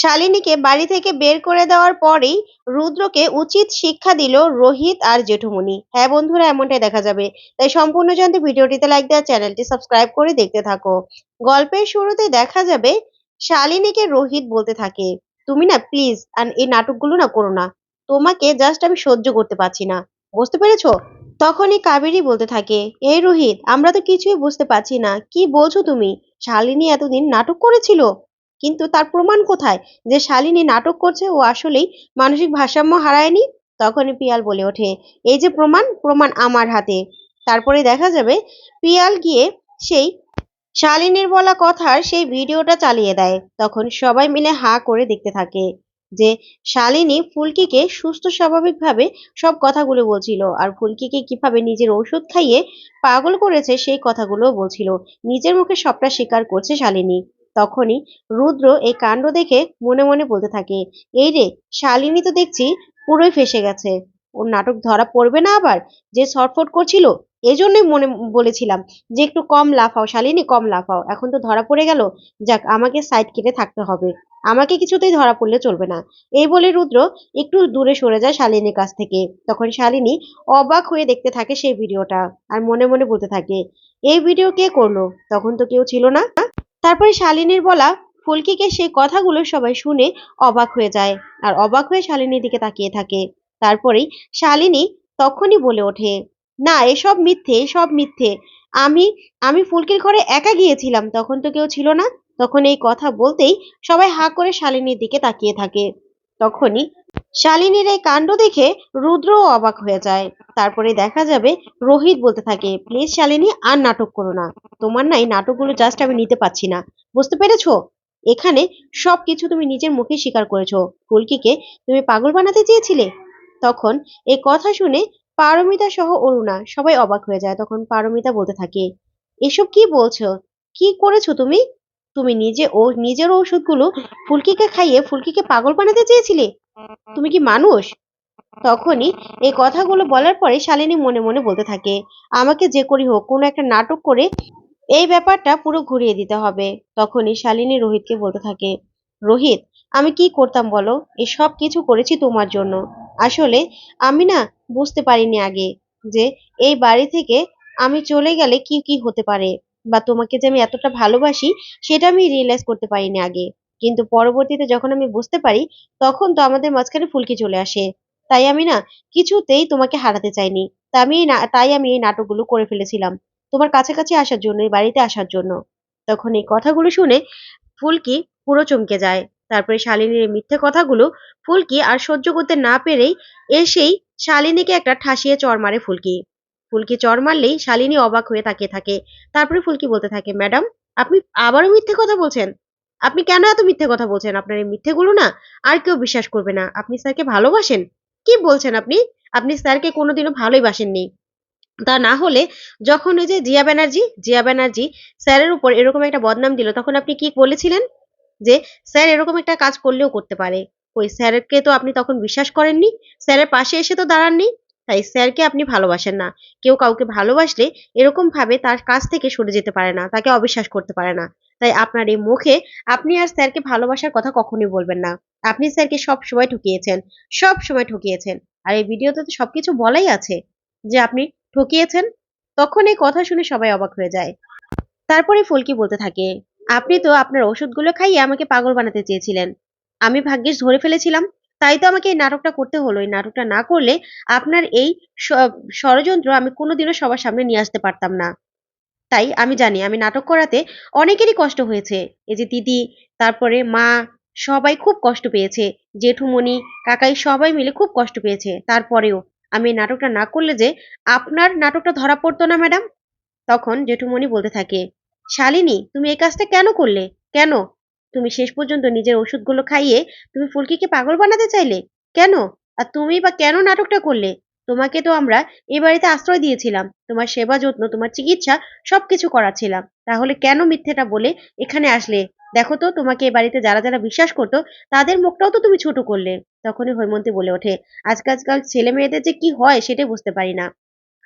শালিনীকে বাড়ি থেকে বের করে দেওয়ার পরেই রুদ্রকে উচিত শিক্ষা দিল রোহিত আর জেঠুমনি হ্যাঁ বন্ধুরা, এমনটাই দেখা যাবে। তাই সম্পূর্ণ জানতে ভিডিওটিতে লাইক দেওয়া, চ্যানেলটি সাবস্ক্রাইব করে দেখতে থাকো। গল্পের শুরুতে দেখা যাবে শালিনীকে রোহিত বলতে থাকে, তুমি না প্লিজ আর এই নাটকগুলো না করো না। তোমাকে জাস্ট আমি সহ্য করতে পারছি না। বুঝতে পেরেছ? তখনই কাবেরী বলতে থাকে এই রোহিত, আমরা তো কিছুই বুঝতে পারছি না। কি বলছো তুমি? শালিনী এতদিন নাটক করেছিল। কিন্তু তার প্রমাণ কোথায়? যে শালিনী নাটক করছে, ও আসলেই মানসিক ভারসাম্য হারায়নি? তখনই পিয়াল বলে ওঠে, এই যে প্রমাণ প্রমাণ আমার হাতে। তারপরে দেখা যাবে, পিয়াল গিয়ে সেই শালিনীর বলা কথার সেই ভিডিওটা চালিয়ে দেয়। তখন সবাই মিলে হা করে দেখতে থাকে যে শালিনী ফুলকিকে সুস্থ স্বাভাবিকভাবে সব কথাগুলো বলছিল আর ফুলকিকে কীভাবে নিজের ঔষধ খাইয়ে পাগল করেছে সেই কথাগুলো বলছিল। নিজের মুখে সবটা স্বীকার করছে শালিনী। তখনই রুদ্র এই কাণ্ড দেখে মনে মনে বলতে থাকে, এই রে, শালিনী তো দেখছি পুরোই ফেসে গেছে। ওর নাটক ধরা পড়বে না আবার? যে ছটফট করছিল, এজন্যই মনে বলেছিলাম যে একটু কম লাফাও শালিনী, কম লাফাও এখন তো ধরা পড়ে গেল। যাক, আমাকে সাইড কেটে থাকতে হবে। আমাকে কিছুতেই ধরা পড়লে চলবে না। এই বলে রুদ্র একটু দূরে সরে যায় শালিনীর কাছ থেকে। তখন শালিনী অবাক হয়ে দেখতে থাকে সেই ভিডিওটা আর মনে মনে বলতে থাকে, এই ভিডিও কে করল? তখন তো কেউ ছিল না। তারপরে শালিনীর বলা ফুলকিকে সেই কথাগুলো সবাই শুনে অবাক হয়ে যায় আর অবাক হয়ে শালিনীর দিকে তাকিয়ে থাকে। তারপরেই শালিনী তখনই বলে ওঠে, না, এসব মিথ্যে এসব মিথ্যে। আমি আমি ফুলকির ঘরে একা গিয়েছিলাম, তখন তো কেউ ছিল না। তখন এই কথা বলতেই সবাই হা করে শালিনীর দিকে তাকিয়ে থাকে। তখনই শালিনীর এই কাণ্ড দেখে রুদ্রও অবাক হয়ে যায়। তারপরে দেখা যাবে রোহিত বলতে থাকে, প্লিজ শালিনী, আর নাটক করো না। তোমার না এই নাটকগুলো জাস্ট আমি নিতে পারছি না। বুঝতে পেরেছ? এখানে সব কিছু তুমি নিজের মুখে স্বীকার করেছ। ফুলকিকে তুমি পাগল বানাতে চেয়েছিলে? তখন এই কথা শুনে পারমিতা সহ অরুণা সবাই অবাক হয়ে যায়। তখন পারমিতা বলতে থাকে, এসব কি বলছো? কি করেছ তুমি? তুমি নিজে ও, নিজের ওষুধগুলো ফুলকিকে খাইয়ে ফুলকিকে পাগল বানাতে চেয়েছিলে? তুমি কি মানুষ? তখনই এই কথাগুলো বলার পরে শালিনী মনে মনে বলতে থাকে, আমাকে যে করি হোক, কোনো একটা নাটক করে এই ব্যাপারটা পুরো ঘুরিয়ে দিতে হবে। তখনই শালিনী রোহিতকে বলতে থাকে, রোহিত, আমি কি করতাম বলো? এই সব কিছু করেছি তোমার জন্য। আসলে আমি না বুঝতে পারিনি আগে যে এই বাড়ি থেকে আমি চলে গেলে কি কি হতে পারে বা তোমাকে যে আমি এতটা ভালোবাসি, সেটা আমি রিয়েলাইজ করতে পারিনি আগে। কিন্তু পরবর্তীতে যখন আমি বুঝতে পারি, তখন তো আমাদের মাঝখানে ফুলকি চলে আসে। তাই আমি না কিছুতেই তোমাকে হারাতে চাইনি। তা আমি তাই আমি এই নাটকগুলো করে ফেলেছিলাম। তোমার কাছাকাছি আসার জন্য, এই বাড়িতে আসার জন্য। তখন এই কথাগুলো শুনে ফুলকি পুরো চমকে যায়। তারপরে শালিনীর মিথ্যে কথাগুলো ফুলকি আর সহ্য করতে না পেরেই এসেই শালিনীকে একটা ঠাসিয়ে চর মারে ফুলকি। ফুলকি চর মারলেই শালিনী অবাক হয়ে তাকিয়ে থাকে। তারপরে ফুলকি বলতে থাকে, ম্যাডাম, আপনি আবারও মিথ্যে কথা বলছেন? আপনি কেন এত মিথ্যে কথা বলছেন? আপনার এই মিথ্যেগুলো না আর কেউ বিশ্বাস করবে না। আপনি স্যারকে ভালোবাসেন? কি বলছেন আপনি? আপনি স্যারকে কোনোদিনও ভালোই বাসেননি। তা না হলে যখন ওই যে জিয়া ব্যানার্জি জিয়া ব্যানার্জি স্যারের উপর এরকম একটা বদনাম দিল, তখন আপনি কি বলেছিলেন? যে স্যার এরকম একটা কাজ করলেও করতে পারে। ওই স্যারকে তো আপনি তখন বিশ্বাস করেননি? স্যারের পাশে এসে তো দাঁড়াননি? তাই স্যারকে আপনি ভালোবাসেন না। কেউ কাউকে ভালোবাসলে এরকম ভাবে তার কাছ থেকে সরে যেতে পারে না, তাকে অবিশ্বাস করতে পারে না। তাই আপনার এই মুখে আপনি আর স্যারকে ভালোবাসার কথা কখনোই বলবেন না। আপনি স্যারকে সব সময় ঠকিয়েছেন, সব সময় ঠকিয়েছেন। আর এই ভিডিওতে তো সবকিছু বলাই আছে যে আপনি ঠকিয়েছেন, তখন এই কথা শুনে সবাই অবাক হয়ে যায়। তারপরে ফুলকি বলতে থাকে, আপনি তো আপনার ওষুধগুলো খাইয়ে আমাকে পাগল বানাতে চেয়েছিলেন। আমি ভাগ্যিস ধরে ফেলেছিলাম। তাই তো আমাকে এই নাটকটা করতে হলো। এই নাটকটা না করলে আপনার এই ষড়যন্ত্র আমি কোনোদিনও সবার সামনে নিয়ে আসতে পারতাম না। তাই আমি জানি, আমি নাটক করাতে অনেকেরই কষ্ট হয়েছে। এই যে দিদি, তারপরে মা, সবাই খুব কষ্ট পেয়েছে। জেঠুমণি, কাকাই সবাই মিলে খুব কষ্ট পেয়েছে। তারপরেও আমি নাটকটা না করলে যে আপনার নাটকটা ধরা পড়তো না, ম্যাডাম? তখন জেঠুমণি বলতে থাকে, শালিনী, তুমি এই কাজটা কেন করলে? কেন? তুমি শেষ পর্যন্ত নিজের ওষুধগুলো খাইয়ে তুমি ফুলকিকে পাগল বানাতে চাইলে? কেন? আর তুমি বা কেন নাটকটা করলে? তোমাকে তো আমরা এই বাড়িতে আশ্রয় দিয়েছিলাম। তোমার সেবা যত্ন, তোমার চিকিৎসা সবকিছু করাচ্ছিলাম। তাহলে কেন মিথ্যেটা বলে এখানে আসলে? দেখো তো, তোমাকে এই বাড়িতে যারা যারা বিশ্বাস করতো, তাদের মুখটাও তো তুমি ছোট করলে। তখনই হৈমন্তী বলে ওঠে আজকালকাল ছেলে মেয়েদের যে কি হয় সেটাই বুঝতে পারি না।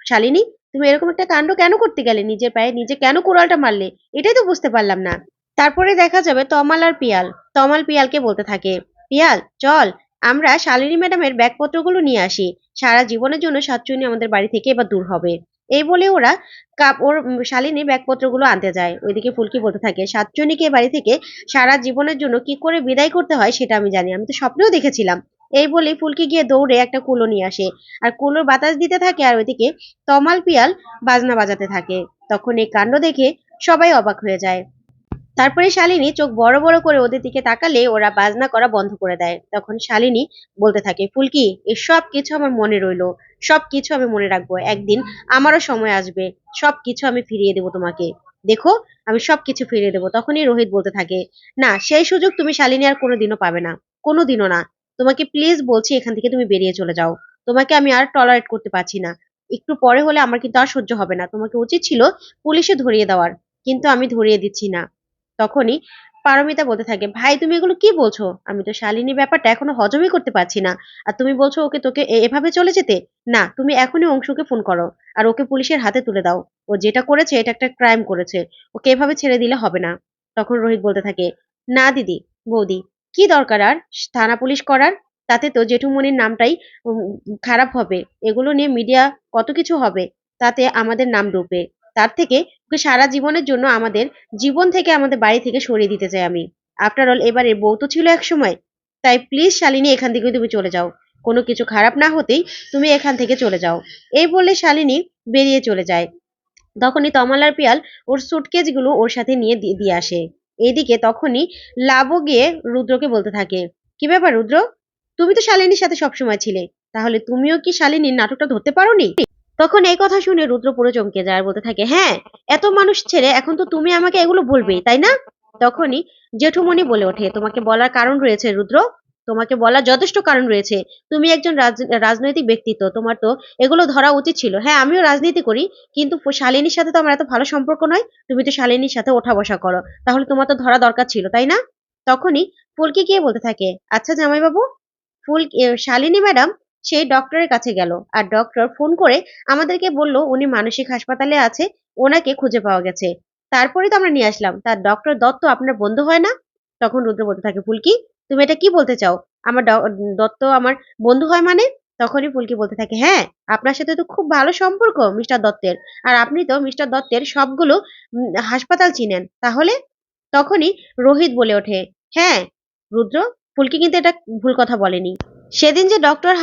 শালিনী, তুমি এরকম একটা কাণ্ড কেন করতে গেলে? নিজের পায়ে নিজে কেন কোড়ালটা মারলে? এটাই তো বুঝতে পারলাম না। তারপরে দেখা যাবে তমাল আর পিয়াল। তমাল পিয়ালকে বলতে থাকে, পিয়াল, চল আমরা শালিনী ম্যাডামের ব্যাগপত্রগুলো নিয়ে আসি। সারা জীবনের জন্য সাতচুনি আমাদের বাড়ি থেকে এবার দূর হবে। এই বলে ওরা কাপ ওর উম, শালিনীর ব্যাগপত্রগুলো আনতে যায়। ওইদিকে ফুলকি বলতে থাকে সাতচুনিকে বাড়ি থেকে সারা জীবনের জন্য কি করে বিদায় করতে হয় সেটা আমি জানি আমি তো স্বপ্নেও দেখেছিলাম। এই বলে ফুলকি গিয়ে দৌড়ে একটা কুলো নিয়ে আসে। আর কুলোর বাতাস দিতে থাকে আর ওইদিকে তমাল পিয়াল বাজনা বাজাতে থাকে। তখন এই কাণ্ড দেখে সবাই অবাক হয়ে যায়। তারপরে শালিনী চোখ বড় বড় করে ওদের দিকে তাকালে ওরা বাজনা করা বন্ধ করে দেয়। তখন শালিনী বলতে থাকে, ফুলকি এই সব কিছু আমার মনে রইল। সব কিছু আমি মনে রাখব। একদিন আমারও সময় আসবে। সব কিছু আমি ফিরিয়ে দেবো তোমাকে। দেখো, আমি সব কিছু ফিরিয়ে দেবো। তখনই রোহিত বলতে থাকে, না, সেই সুযোগ তুমি শালিনী আর কোনোদিনও পাবে না। কোনোদিনও না। তোমাকে প্লিজ বলছি এখান থেকে তুমি বেরিয়ে চলে যাও। তোমাকে আমি আর টলারেট করতে পারছি না। একটু পরে হলে আমার কিন্তু আর সহ্য হবে না। তোমাকে উচিত ছিল পুলিশে ধরিয়ে দেওয়ার। কিন্তু আমি ধরিয়ে দিচ্ছি না। তখনই পারমিতা বলতে থাকে, ভাই, তুমি এগুলো কি বলছো? আমি তো শালিনী ব্যাপারটা এখনও হজমই করতে পারছি না। আর তুমি বলছো ওকে তোকে এভাবে চলে যেতে? না, তুমি এখনই অংশুকে ফোন করো আর ওকে পুলিশের হাতে তুলে দাও। ও যেটা করেছে, এটা একটা ক্রাইম করেছে। ওকে এভাবে ছেড়ে দিলে হবে না। তখন রোহিত বলতে থাকে, না, দিদি, বৌদি, কি দরকার আর? থানা পুলিশ করার? তাতে তো জেঠুমনির নামটাই খারাপ হবে। এগুলো নিয়ে মিডিয়া কত কিছু হবে, তাতে আমাদের নাম ডুববে। তার থেকে ওকে সারা জীবনের জন্য আমাদের জীবন থেকে আমাদের বাড়ি থেকে সরিয়ে দিতে চাই আমি। আফটার অল এবারে বউ তো ছিল এক সময়। তাই প্লিজ শালিনী, এখান থেকে তুমি চলে যাও। কোনো কিছু খারাপ না হতেই তুমি এখান থেকে চলে যাও। এই বলে শালিনী বেরিয়ে চলে যায়। তখনই তমালার পিয়াল ওর সুটকেসগুলো ওর সাথে নিয়ে দিয়ে আসে। এইদিকে তখনই লাবও গিয়ে রুদ্রকে বলতে থাকে, কি ব্যাপার রুদ্র? তুমি তো শালিনীর সাথে সবসময় ছিলে। তাহলে তুমিও কি শালিনীর নাটকটা ধরতে পারোনি? তখন এই কথা শুনে রুদ্র পুরো চমকে যায় আর বলতে থাকে হ্যাঁ এত মানুষ ছেড়ে এখন তো তুমি আমাকে এগুলো বলবেই, তাই না? তখনই জেঠুমণি বলে ওঠে, তোমাকে বলার কারণ রয়েছে রুদ্র, তোমাকে বলার যথেষ্ট কারণ রয়েছে। তুমি একজন রাজ- রাজনৈতিক ব্যক্তিত্ব, তোমার তো এগুলো ধরা উচিত ছিল। হ্যাঁ আমিও রাজনীতি করি, কিন্তু শালিনীর সাথে তো আমার এত ভালো সম্পর্ক নয়, তুমি তো শালিনীর সাথে ওঠা বসা করো, তাহলে তোমার তো ধরা দরকার ছিল, তাই না? তখনই ফুলকি গিয়ে বলতে থাকে আচ্ছা জামাইবাবু, ফুল শালিনী ম্যাডাম সেই ডক্টরের কাছে গেল। আর ডক্টর ফোন করে আমাদেরকে বলল, উনি মানসিক হাসপাতালে আছে, ওনাকে খুঁজে পাওয়া গেছে। তারপরে তো আমরা নিয়ে আসলাম। তার ডক্টর দত্ত আপনার বন্ধু হয় না? তখন রুদ্র বলতে থাকে, ফুলকি, তুমি এটা কি বলতে চাও? আমার দত্ত আমার বন্ধু হয় মানে? তখনই ফুলকি বলতে থাকে হ্যাঁ আপনার সাথে তো খুব ভালো সম্পর্ক, মিস্টার দত্তের। আর আপনি তো মিস্টার দত্তের সবগুলো হাসপাতাল চিনেন। তাহলে? তখনই রোহিত বলে ওঠে হ্যাঁ রুদ্র, ফুলকি কিন্তু এটা ভুল কথা বলেনি। সেদিন যে ডক্টর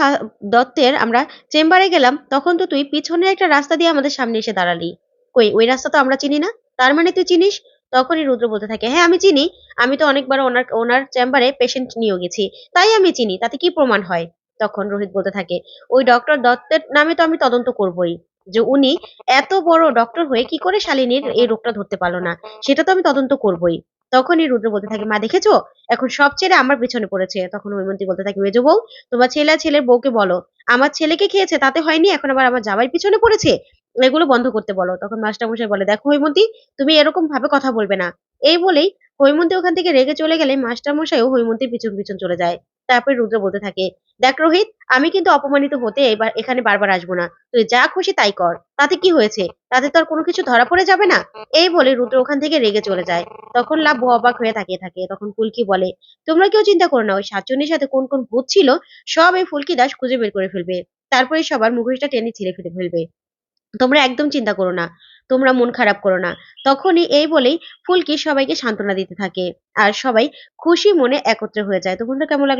দত্তের আমরা চেম্বারে গেলাম, তখন তো তুই পিছনের একটা রাস্তা দিয়ে আমাদের সামনে এসে দাঁড়ালি। কই, ওই রাস্তা তো আমরা চিনি না? তার মানে তুই চিনিস? তখনই রুদ্র বলতে থাকে হ্যাঁ আমি চিনি। আমি তো অনেকবার ওনার ওনার চেম্বারে পেশেন্ট নিয়ে গেছি। তাই আমি চিনি, তাতে কি প্রমাণ হয়? তখন রোহিত বলতে থাকে, ওই ডক্টর দত্তের নামে তো আমি তদন্ত করবই। যে উনি এত বড় ডক্টর হয়ে কি করে শালিনীর এই রোগটা ধরতে পারল না? সেটা তো আমি তদন্ত করবই। তখনই রুদ্র বলতে থাকে, মা, দেখেছ? এখন সব ছেড়ে আমার পিছনে পড়েছে। তখন হৈমন্তী বলতে থাকে, মেজো বউ, তোমার ছেলে ছেলের বউকে বলো। আমার ছেলেকে খেয়েছে? তাতে হয়নি, এখন আবার আমার জামাইয়ের পিছনে পড়েছে? এগুলো বন্ধ করতে বলো। তখন মাস্টারমশাই বলে, দেখো হৈমন্তী তুমি এরকম ভাবে কথা বলবে না। এই বলেই হৈমন্তী ওখান থেকে রেগে চলে গেলে মাস্টারমশাইও হৈমন্তীর পিছন পিছন চলে যায়। তারপরে রুদ্র বলতে থাকে, দেখ রোহিত, আমি কিন্তু অপমানিত হতে এবার এখানে বারবার আসব না। তুই যা খুশি তাই কর। তাতে কি হয়েছে? তাতে তো আর কোনো কিছু ধরা পড়ে যাবে না? এই বলে রুদ্র ওখান থেকে রেগে চলে যায়। তখন লাভ অবাক হয়ে তাকিয়ে থাকে। তখন ফুলকি বলে, তোমরা কেউ চিন্তা করো না, ওই সাতজনের সাথে কোন কোন ভূত ছিল? সব এই ফুলকি দাস খুঁজে বের করে ফেলবে। তারপরে সবার মুখোশটা টেনে ছিঁড়ে ফেলে ফেলবে। তোমরা একদম চিন্তা করো না। তোমরা মন খারাপ করো না। তখনই এই বলেই ফুলকি সবাইকে সান্ত্বনা দিতে থাকে। আর সবাই খুশি মনে একত্রে হয়ে যায়। তো কেমন লাগল?